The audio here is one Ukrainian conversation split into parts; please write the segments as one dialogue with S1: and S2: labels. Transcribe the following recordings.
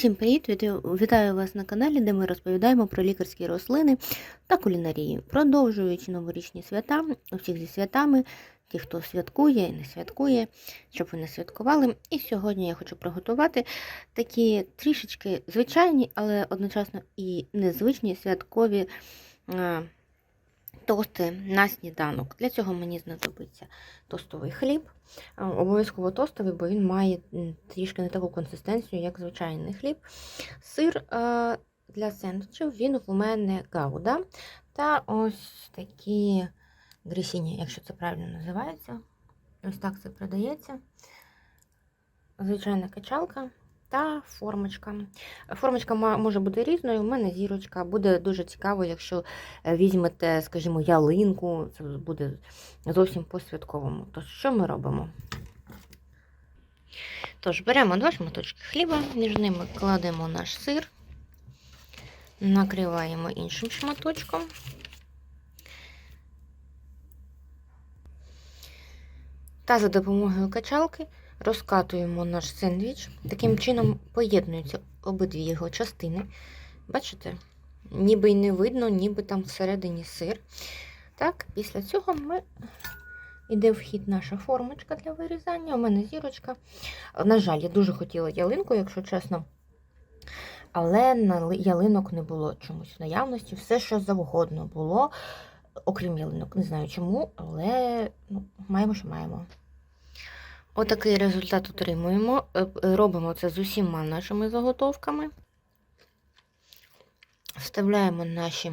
S1: Усім привіт! Вітаю- Вітаю вас на каналі, де ми розповідаємо про лікарські рослини та кулінарії, продовжуючи новорічні свята, усіх зі святами, ті, хто святкує і не святкує, щоб ви не святкували. І сьогодні я хочу приготувати такі трішечки звичайні, але одночасно і незвичні святкові е, тости на сніданок. Для цього мені знадобиться тостовий хліб. Е, Обов'язково тостовий, бо він має трішки не таку консистенцію, як звичайний хліб. Сир е, для сендвічів, він у мене гауда. Та ось такі грісіні, якщо це правильно називається. Ось так це продається. Звичайна качалка та формочка. Формочка може бути різною, у мене зірочка. Буде дуже цікаво, якщо е, візьмете, скажімо, ялинку, це буде зовсім по-святковому. Тож, що ми робимо? Тож, беремо два шматочки хліба, між ними кладемо наш сир, накриваємо іншим шматочком. Та за допомогою качалки розкатуємо наш сендвіч. Таким чином поєднуються обидві його частини. Бачите? Ніби й не видно, ніби там всередині сир. Так, після цього ми йде в хід наша формочка для вирізання. У мене зірочка. На жаль, я дуже хотіла ялинку, якщо чесно. Але на ялинок не було чомусь в наявності. Все, що завгодно було, окрім ялинок. Не знаю чому, але ну, маємо, що маємо. Отакий результат отримуємо. Е, е, Робимо це з усіма нашими заготовками. Вставляємо наші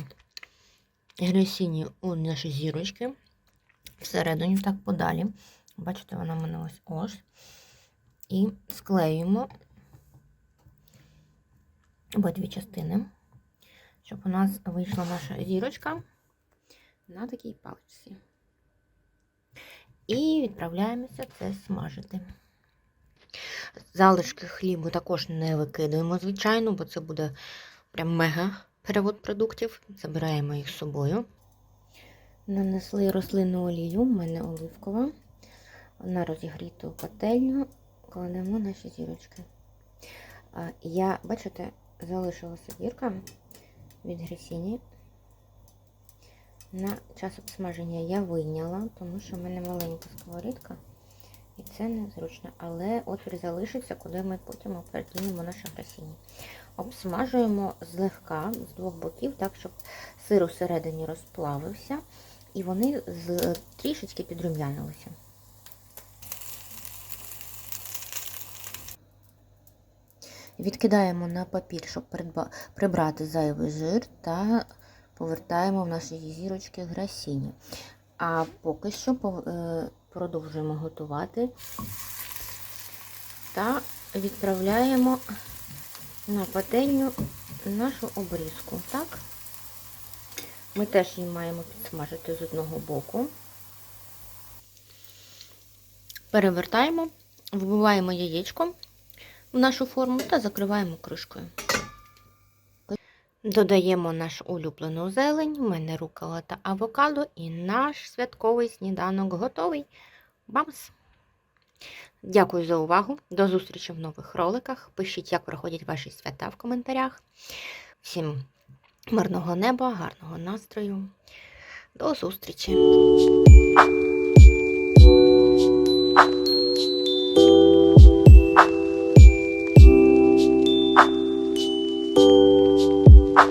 S1: гресіні у наші зірочки. Всередині, так подалі. Бачите, вона в мене ось ось. І склеюємо обидві частини, щоб у нас вийшла наша зірочка на такій паличці. І відправляємося це смажити. Залишки хлібу також не викидаємо, звичайно, бо це буде прям мега перевод продуктів. Забираємо їх з собою. Нанесли рослинну олію, у мене оливкова. На розігріту пательню кладемо наші зірочки. Я, бачите, залишилася дірка від гресіні. На час обсмаження я вийняла, тому що в мене маленька сковорідка, і це незручно. Але отвір залишився, куди ми потім перекинемо наше гресіні. Обсмажуємо злегка з двох боків, так, щоб сир усередині розплавився, і вони трішечки підрум'янилися. Відкидаємо на папір, щоб прибрати зайвий жир та повертаємо в наші зірочки грасіні. А поки що е, продовжуємо готувати та відправляємо на пательню нашу обрізку. Так? Ми теж її маємо підсмажити з одного боку. Перевертаємо, вбиваємо яєчко в нашу форму та закриваємо кришкою. Додаємо нашу улюблену зелень, у мене рукола та авокадо, і наш святковий сніданок готовий. Бамс! Дякую за увагу. До зустрічі в нових роликах. Пишіть, як проходять ваші свята в коментарях. Всім мирного неба, гарного настрою. До зустрічі!